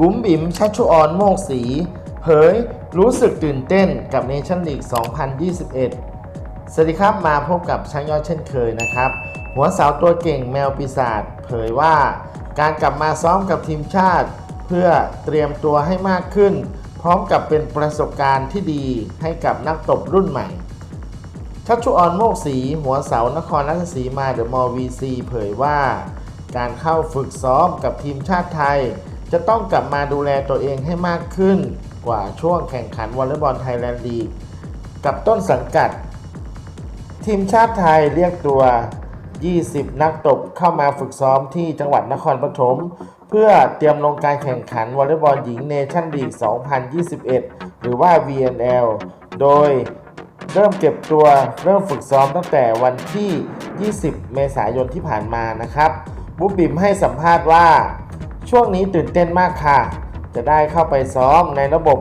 บุ๋มบิ๋มชัชชุออนโมกศรีเผย รู้สึกตื่นเต้นกับเนชั่นลีก 2021 สวัสดีครับมาพบกับช่างยอดเช่นเคยนะครับ หัวสาวตัวเก่งแมวปีศาจเผยว่า การกลับมาซ้อมกับทีมชาติ เพื่อเตรียมตัวให้มากขึ้น พร้อมกับเป็นประสบการณ์ที่ดีให้กับนักตบรุ่นใหม่ ชัชชุออนโมกศรีหัวเสานครราชสีมาเดอะมอลวีซีเผยว่า การเข้าฝึกซ้อมกับทีมชาติไทย จะต้องกลับมาดูแลตัวเองให้มากขึ้นกว่าช่วงแข่งขันวอลเลย์บอลไทยแลนด์ลีกกับต้นสังกัด ทีมชาติไทยเรียกตัว 20 นักตบเข้ามาฝึกซ้อมที่จังหวัดนครปฐมเพื่อเตรียมลงการแข่งขันวอลเลย์บอลหญิงเนชั่นลีก 2021 หรือว่า VNL โดยเริ่มเก็บตัวเริ่มฝึกซ้อมตั้งแต่วันที่ 20 เมษายนที่ผ่านมานะครับ บุ๊บบิมให้สัมภาษณ์ว่า ช่วงนี้ตื่นเต้นมากค่ะ จะได้เข้าไปซ้อมในระบบ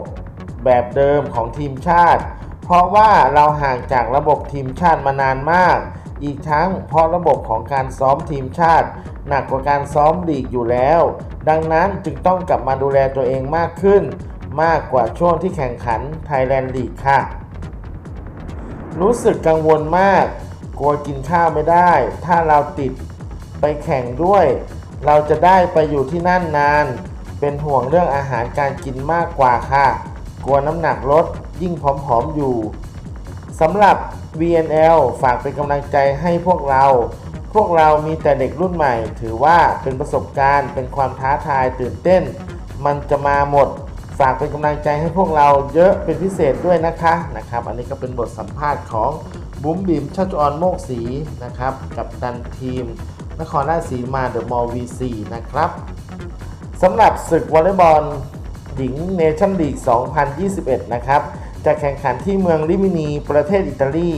แบบเดิมของทีมชาติ เพราะว่าเราห่างจากระบบทีมชาติมานานมาก อีกทั้งเพราะระบบของการซ้อมทีมชาติ หนักกว่าการซ้อมลีกอยู่แล้ว ดังนั้นจึงต้องกลับมาดูแลตัวเองมากขึ้น มากกว่าช่วงที่แข่งขันไทยแลนด์ลีกค่ะ รู้สึกกังวลมาก กลัวกินข้าวไม่ได้ ถ้าเราติดไปแข่งด้วย เราจะได้ไปอยู่ที่นั่นนาน เป็นห่วงเรื่องอาหารการกินมากกว่าค่ะ กลัวน้ำหนักลดยิ่งผอมๆอยู่สำหรับ VNL ฝากเป็นกำลังใจให้พวกเรา พวกเรามีแต่เด็กรุ่นใหม่ ถือว่าเป็นประสบการณ์ เป็นความท้าทายตื่นเต้น มันจะมาหมด ฝากเป็นกำลังใจให้พวกเราเยอะเป็นพิเศษด้วยนะคะนะครับ อันนี้ก็เป็นบทสัมภาษณ์ของบุ๋มบิมชัชออนโมกศรีนะครับ กับดันทีม นครราชสีมาเดอะมอลล์วีซีนะครับสำหรับศึกวอลเลย์บอลหญิงเนชั่นลีก 2021 นะครับ จะแข่งขันที่เมืองลิมินี ประเทศอิตาลี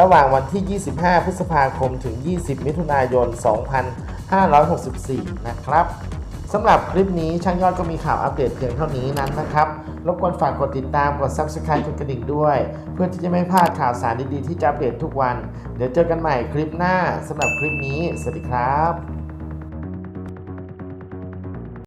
ระหว่างวันที่ 25 พฤษภาคม ถึง 20 มิถุนายน 2564 นะครับ สำหรับคลิปนี้ช่างยอดก็มีข่าวอัปเดตเพียงเท่านี้นั้นนะครับ รบกวนฝากกดติดตามกด Subscribe กดกระดิ่งด้วย เพื่อที่จะไม่พลาดข่าวสารดีๆที่จะอัปเดตทุกวัน เดี๋ยวเจอกันใหม่คลิปหน้าสำหรับคลิปนี้ สวัสดีครับ